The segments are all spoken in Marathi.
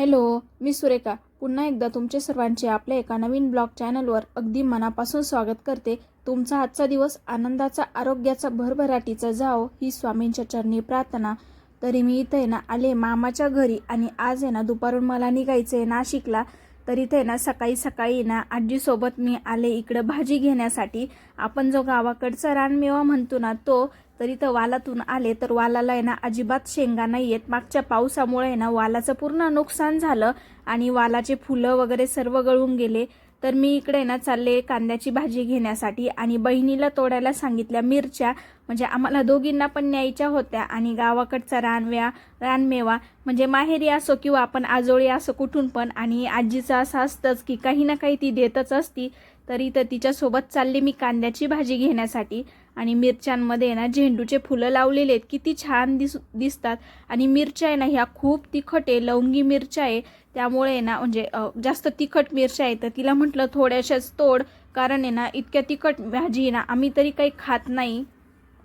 हॅलो मी सुरेखा. पुन्हा एकदा तुमचे सर्वांचे आपल्या एका नवीन ब्लॉग चॅनलवर अगदी मनापासून स्वागत करते. तुमचा आजचा दिवस आनंदाचा आरोग्याचा भरभराटीचा जाओ ही स्वामींच्या चरणी प्रार्थना. तरी मी इथे आहे ना आले मामाच्या घरी आणि आज आहे ना दुपारून मला निघायचं आहे नाशिकला. तर इथे ना सकाळी सकाळी ना आजीसोबत मी आले इकडं भाजी घेण्यासाठी. आपण जो गावाकडचा रानमेवा म्हणतो ना तो तर इथं वालातून आले तर वालाला आहे ना अजिबात शेंगा नाही आहेत मागच्या पावसामुळे आहे ना वालाचं पूर्ण नुकसान झालं आणि वालाचे फुलं वगैरे सर्व गळून गेले. तर मी इकडे ना चालले कांद्याची भाजी घेण्यासाठी आणि बहिणीला तोडायला सांगितल्या मिरच्या. म्हणजे आम्हाला दोघींना पण न्यायच्या होत्या आणि गावाकडचा रानव्या रानमेवा. म्हणजे माहेरी असो किंवा आपण आजोळी असो कुठून पण आणि आजीचं असं असतंच की काही ना काही ती देतच असती. तरी तर तिच्यासोबत चालली मी कांद्याची भाजी घेण्यासाठी. आणि मिरच्यांमध्ये ना झेंडूचे फुलं लावलेले आहेत. किती छान दिस दिसतात. आणि मिरच्या आहे ना ह्या खूप तिखट आहे. लवंगी मिरच्या आहे. त्यामुळे आहे ना म्हणजे जास्त तिखट मिरच्या आहे तर तिला म्हटलं थोड्याशाच तोड कारण आहे ना इतक्या तिखट भाजी आहे ना आम्ही तरी काही खात नाही.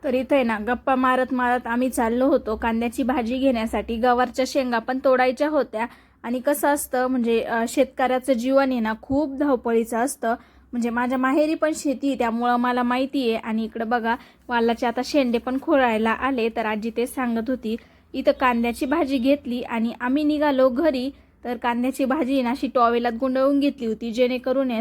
तर इथे आहे ना गप्पा मारत मारत आम्ही चाललो होतो कांद्याची भाजी घेण्यासाठी. गवारच्या शेंगा पण तोडायच्या होत्या. आणि कसं असतं म्हणजे शेतकऱ्याचं जीवन आहे ना खूप धावपळीचं असतं. म्हणजे माझ्या माहेरी पण शेती त्यामुळं मला माहिती आहे. आणि इकडं बघा वालाचे आता शेंडे पण खोळायला आले. तर आजी तेच सांगत होती इथं कांद्याची भाजी घेतली आणि आम्ही निघालो घरी. तर कांद्याची भाजी ना अशी टॉवेलात गुंडळून घेतली होती जेणेकरून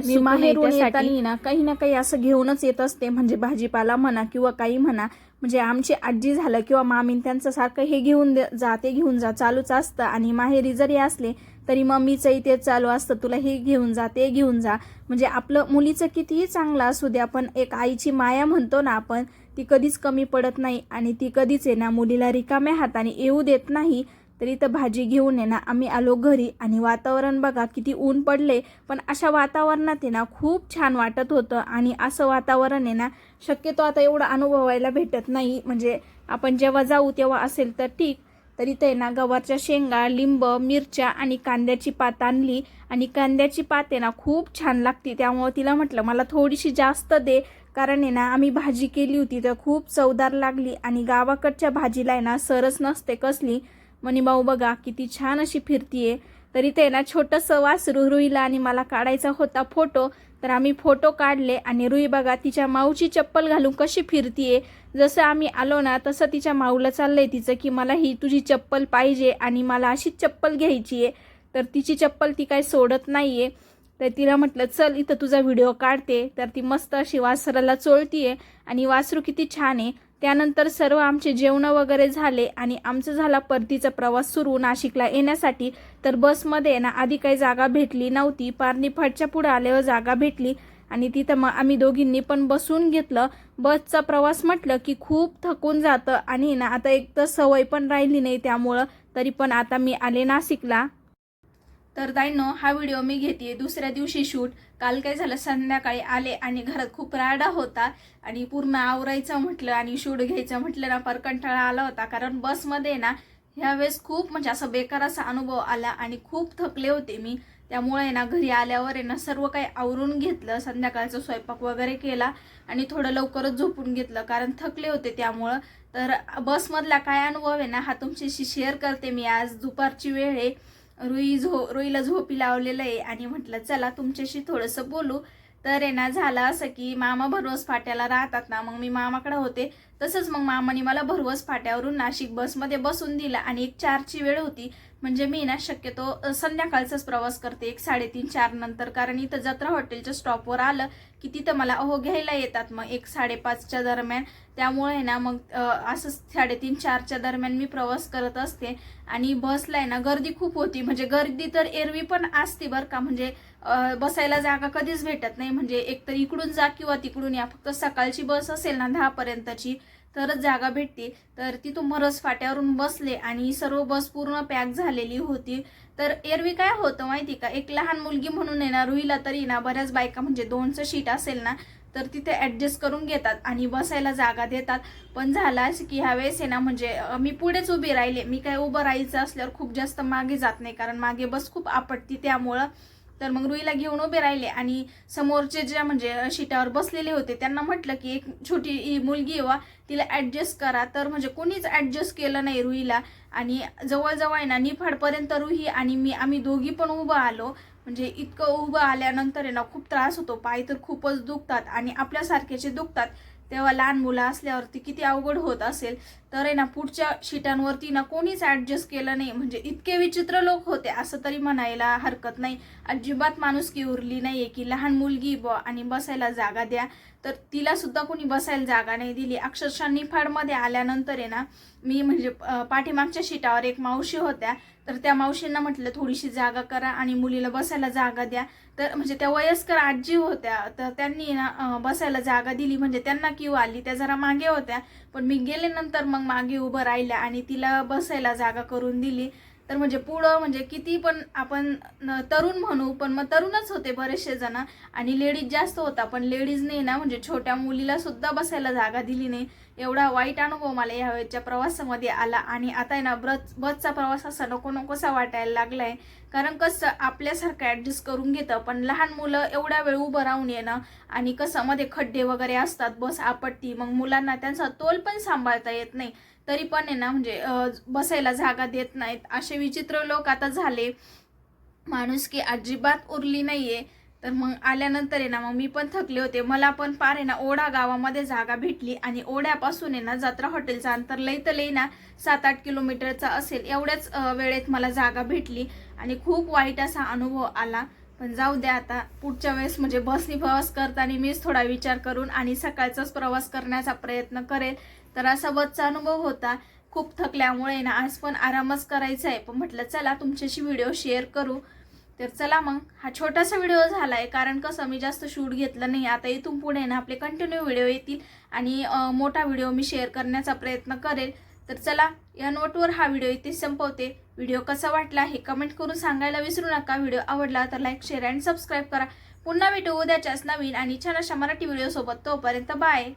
ना काही ना काही असं घेऊनच येत असते म्हणजे भाजीपाला म्हणा किंवा काही म्हणा. म्हणजे आमची आजी झालं किंवा मामीन त्यांचं सारखं हे घेऊन जा ते घेऊन जा चालूच असतं. आणि माहेरी जरी असले तरी मम्मीचंही इथे चालू असतं तुला हे घेऊन जा ते घेऊन जा. म्हणजे आपलं मुलीचं कितीही चांगलं असू द्या पण एक आईची माया म्हणतो ना आपण ती कधीच कमी पडत नाही आणि ती कधीच आहे ना मुलीला रिकाम्या हाताने येऊ देत नाही तरी तर भाजी घेऊन ये ना. आम्ही आलो घरी आणि वातावरण बघा किती ऊन पडले. पण अशा वातावरणात आहे ना खूप छान वाटत होतं आणि असं वातावरण आहे ना शक्यतो आता एवढं अनुभवायला भेटत नाही. म्हणजे आपण जेव्हा जाऊ तेव्हा असेल तर ठीक. तर इथे आहे ना गवारच्या शेंगा लिंब मिरच्या आणि कांद्याची पात आणली. आणि कांद्याची पात आहे ना खूप छान लागते. त्यामुळं तिला म्हटलं मला थोडीशी जास्त दे. कारण आहे ना आम्ही भाजी केली होती तर खूप चवदार लागली. आणि गावाकडच्या भाजीला आहे ना सरस नसते कसली. म्हणे भाऊ बघा किती छान अशी फिरतीये. तरी ते ना छोटंसं वासरू रुईला आणि मला काढायचा होता फोटो. तर आम्ही फोटो काढले आणि रुई बघा तिच्या माऊची चप्पल घालून कशी फिरतीये. जसं आम्ही आलो ना तसं तिच्या माऊला चाललंय तिचं की मला ही तुझी चप्पल पाहिजे आणि मला अशीच चप्पल घ्यायची आहे तर तिची चप्पल ती काय सोडत नाहीये. तर तिला म्हटलं चल इथं तुझा व्हिडिओ काढते. तर ती मस्त अशी वासराला चोळतीये आणि वासरू किती छान आहे. त्यानंतर सर्व आमचे जेवणं वगैरे झाले आणि आमचं झाला परतीचा प्रवास सुरू. नाशिकला येण्यासाठी तर बसमध्ये ना आधी काही जागा भेटली नव्हती. पारणी फाटच्या पुढे आल्यावर जागा भेटली आणि तिथं मग आम्ही दोघींनी पण बसून घेतलं. बसचा प्रवास म्हटलं की खूप थकून जातं आणि ना आता एक तर सवय पण राहिली नाही त्यामुळं तरी पण आता मी आले नाशिकला. तर दाईनो हा व्हिडिओ मी घेते दुसऱ्या दिवशी शूट. काल काय झालं? संध्याकाळी आले आणि घरात खूप राडा होता आणि पूर्ण आवरायचं म्हटलं आणि शूट घ्यायचं म्हटलं ना फार कंटाळा आला होता. कारण बसमध्ये ना ह्यावेळेस खूप म्हणजे असं बेकार असा अनुभव आला आणि खूप थकले होते मी. त्यामुळे ना घरी आल्यावर आहे ना सर्व काही आवरून घेतलं. संध्याकाळचा स्वयंपाक वगैरे केला आणि थोडं लवकरच झोपून घेतलं. कारण थकले होते त्यामुळं. तर बसमधला काय अनुभव आहे ना हा तुमच्याशी शेअर करते मी आज. दुपारची वेळ आहे. रुई झो रुईला झोपी लावलेलं आहे आणि म्हटलं चला तुमच्याशी थोडंसं बोलू. तर आहे ना झालं असं की मामा भरवस फाट्याला राहतात ना मग मी मामाकडे होते. तसंच मग मामाने मला भरवस फाट्यावरून नाशिक बसमध्ये बसून दिलं आणि एक चारची वेळ होती. म्हणजे मी ना शक्यतो संध्याकाळचाच प्रवास करते. एक साडेतीन चार नंतर. कारण इथं जत्रा हॉटेलच्या स्टॉपवर आलं की तिथं मला अहो घ्यायला येतात. मग एक साडेपाचच्या दरम्यान. त्यामुळे ना मग असं साडेतीन चारच्या दरम्यान मी प्रवास करत असते. आणि बसला आहे ना गर्दी खूप होती. म्हणजे गर्दी तर एरवी पण असते बरं का. म्हणजे बसायला जागा कधीच भेटत नाही. म्हणजे एकतर इकडून जा किंवा तिकडून या. फक्त सकाळची बस असेल ना दहापर्यंतची. तरच जागा भेटते. तर तिथून मरस फाट्यावरून बसले आणि सर्व बस पूर्ण पॅक झालेली होती. तर एरवी काय होतं माहिती का? एक लहान मुलगी म्हणून आहे ना रुईला तरी ना बऱ्याच बायका म्हणजे दोनचं शीट असेल ना तर तिथे ॲडजस्ट करून घेतात आणि बसायला जागा देतात. पण झालं असं की ह्यावेळेस आहे ना म्हणजे मी पुढेच उभी राहिले. मी काय उभं राहायचं असल्यावर खूप जास्त मागे जात नाही कारण मागे बस खूप आपटती त्यामुळं. तर मग रुईला घेऊन उभे राहिले आणि समोरचे जे म्हणजे शिटावर बसलेले होते त्यांना म्हटलं की एक छोटी मुलगी वा तिला ॲडजस्ट करा. तर म्हणजे कोणीच ॲडजस्ट केलं नाही रुईला. आणि जवळजवळ आहे ना निफाडपर्यंत रुही आणि मी आम्ही दोघी पण उभं आलो. म्हणजे इतकं उभं आल्यानंतर आहे ना खूप त्रास होतो. पाय तर खूपच दुखतात आणि आपल्यासारख्याचे दुखतात तेव्हा लहान मुलं असल्यावरती किती अवघड होत असेल. तर आहे ना पुढच्या शिटांवरती ना कोणीच ॲडजस्ट केलं नाही. म्हणजे इतके विचित्र लोक होते असं तरी म्हणायला हरकत नाही. अजिबात माणुसकी उरली नाही आहे की लहान मुलगी ब आणि बसायला जागा द्या. तर तिला सुद्धा कोणी बसायला जागा नाही दिली. अक्षरशः निफाडमध्ये आल्यानंतर आहे ना मी म्हणजे पाठीमागच्या शिटावर एक मावशी होत्या. तर त्या मावशींना म्हटलं थोडीशी जागा करा आणि मुलीला बसायला जागा द्या. तर म्हणजे त्या वयस्कर आजी होत्या तर त्यांनी ना बसायला जागा दिली. म्हणजे त्यांना किव आली. त्या जरा मागे होत्या. पण मी गेले नंतर मग मागे उभं राहिलं आणि तिला बसायला जागा करून दिली. तर म्हणजे पुढं म्हणजे किती पण आपण तरुण म्हणू पण मग तरुणच होते बरेचसे जण. आणि लेडीज जास्त होता पण लेडीजने ना म्हणजे छोट्या मुलीला सुद्धा बसायला जागा दिली नाही. एवढा वाईट अनुभव मला यावेळेच्या प्रवासामध्ये आला. आणि आता आहे ना बस बसचा प्रवास असा नको नकोसा वाटायला लागलाय. कारण कसं आपल्यासारखं ॲडजस्ट करून घेतं. पण लहान मुलं एवढ्या वेळ उभं राहून येणं आणि कसं मध्ये खड्डे वगैरे असतात बस आपटती. मग मुलांना त्यांचा तोल पण सांभाळता येत नाही. तरी पण आहे ना म्हणजे बसायला जागा देत नाहीत. असे विचित्र लोक आता झाले. माणूस की अजिबात उरली नाहीये. तर मग आल्यानंतर आहे ना मग मी पण थकले होते. मला पण पार आहे ना ओढा गावामध्ये जागा भेटली आणि ओढ्यापासून आहे ना जत्रा हॉटेलचं अंतर लई तर लई ना सात आठ किलोमीटरचा असेल. एवढ्याच वेळेत मला जागा भेटली आणि खूप वाईट असा अनुभव आला. पण जाऊ द्या आता पुढच्या वेळेस म्हणजे बसनी प्रवास करताना मीच थोडा विचार करून आणि सकाळचाच प्रवास करण्याचा प्रयत्न करेल. तर असा बसचा अनुभव होता. खूप थकल्यामुळे ना आज पण आरामच करायचा आहे. पण म्हटलं चला तुमच्याशी व्हिडिओ शेअर करू. तर चला मग हा छोटासा व्हिडिओ झाला आहे कारण कसं मी जास्त शूट घेतलं नाही. आता इथून पुढे ना आपले कंटिन्यू व्हिडिओ येतील. आणि मोठा व्हिडिओ मी शेअर करण्याचा प्रयत्न करेल. तर चला या नोटवर हा व्हिडिओ इथे संपवते. व्हिडिओ कसा वाटला हे कमेंट करून सांगायला विसरू नका. व्हिडिओ आवडला तर लाईक शेअर अँड सबस्क्राईब करा. पुन्हा भेटू उद्याच्याच नवीन आणि छान अशा मराठी व्हिडिओसोबत तोपर्यंत बाय